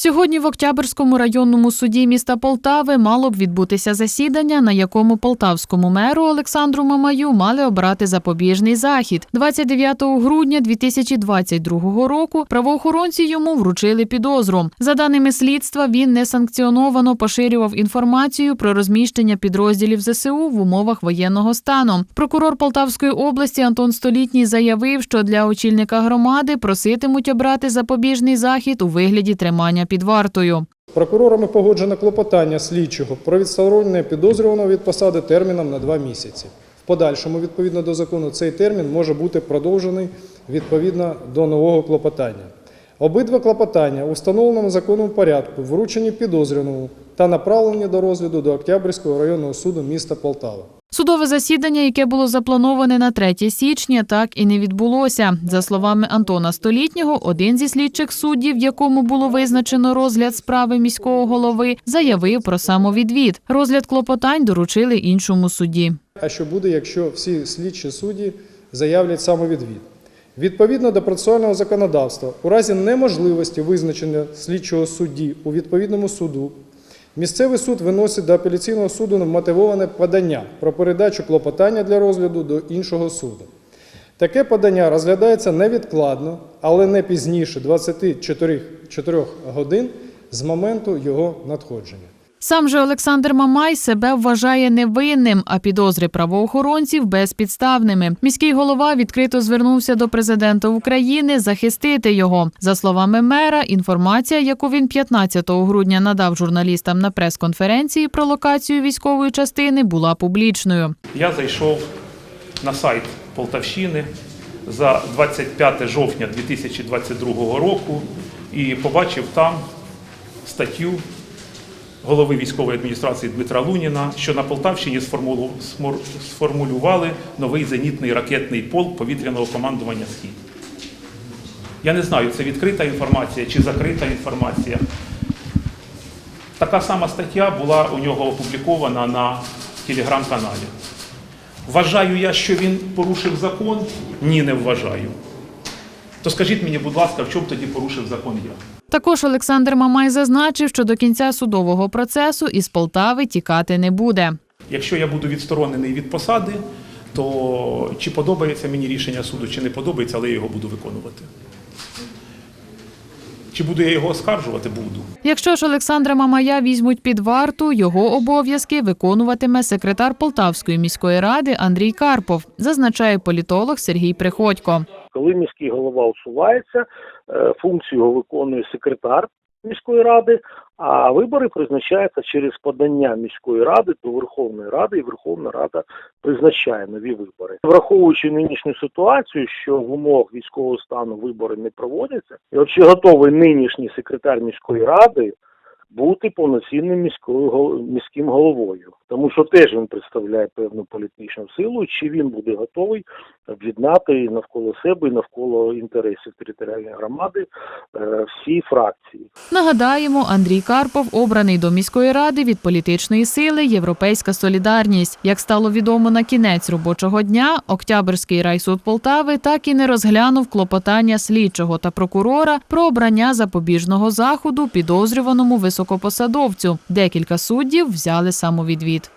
Сьогодні в Октябрському районному суді міста Полтави мало б відбутися засідання, на якому полтавському меру Олександру Мамаю мали обрати запобіжний захід. 29 грудня 2022 року правоохоронці йому вручили підозру. За даними слідства, він несанкціоновано поширював інформацію про розміщення підрозділів ЗСУ в умовах воєнного стану. Прокурор Полтавської області Антон Столітній заявив, що для очільника громади проситимуть обрати запобіжний захід у вигляді тримання під вартою. Прокурорами погоджено клопотання слідчого про відсторонення підозрюваного від посади терміном на два місяці. В подальшому, відповідно до закону, цей термін може бути продовжений відповідно до нового клопотання. Обидва клопотання у встановленому законом порядку вручені підозрюваному та направлені до розгляду до Октябрьського районного суду міста Полтава. Судове засідання, яке було заплановане на 3 січня, так і не відбулося. За словами Антона Столітнього, один зі слідчих суддів, якому було визначено розгляд справи міського голови, заявив про самовідвід. Розгляд клопотань доручили іншому судді. А що буде, якщо всі слідчі судді заявлять самовідвід? Відповідно до процесуального законодавства, у разі неможливості визначення слідчого судді у відповідному суду, місцевий суд виносить до апеляційного суду вмотивоване подання про передачу клопотання для розгляду до іншого суду. Таке подання розглядається невідкладно, але не пізніше 24 4 годин з моменту його надходження. Сам же Олександр Мамай себе вважає невинним, а підозри правоохоронців безпідставними. Міський голова відкрито звернувся до президента України захистити його. За словами мера, інформація, яку він 15 грудня надав журналістам на прес-конференції про локацію військової частини, була публічною. Я зайшов на сайт Полтавщини за 25 жовтня 2022 року і побачив там статтю голови військової адміністрації Дмитра Луніна, що на Полтавщині сформулювали новий зенітний ракетний полк повітряного командування Схід. Я не знаю, це відкрита інформація чи закрита інформація. Така сама стаття була у нього опублікована на телеграм-каналі. Вважаю я, що він порушив закон? Ні, не вважаю. То скажіть мені, будь ласка, в чому тоді порушив закон я? Також Олександр Мамай зазначив, що до кінця судового процесу із Полтави тікати не буде. Якщо я буду відсторонений від посади, то чи подобається мені рішення суду, чи не подобається, але я його буду виконувати. Чи буду я його оскаржувати? Буду. Якщо ж Олександра Мамая візьмуть під варту, його обов'язки виконуватиме секретар Полтавської міської ради Андрій Карпов, зазначає політолог Сергій Приходько. Коли міський голова усувається, функцію виконує секретар міської ради, а вибори призначаються через подання міської ради до Верховної Ради, і Верховна Рада призначає нові вибори. Враховуючи нинішню ситуацію, що в умовах військового стану вибори не проводяться, і от чи готовий нинішній секретар міської ради бути повноцінним міською міським головою, тому що теж він представляє певну політичну силу. Чи він буде готовий об'єднати навколо себе і навколо інтересів територіальної громади е, всі фракції? Нагадаємо, Андрій Карпов обраний до міської ради від політичної сили Європейська Солідарність. Як стало відомо на кінець робочого дня, Октябрський райсуд Полтави так і не розглянув клопотання слідчого та прокурора про обрання запобіжного заходу підозрюваному високопосадовцю. Декілька суддів взяли самовідвід.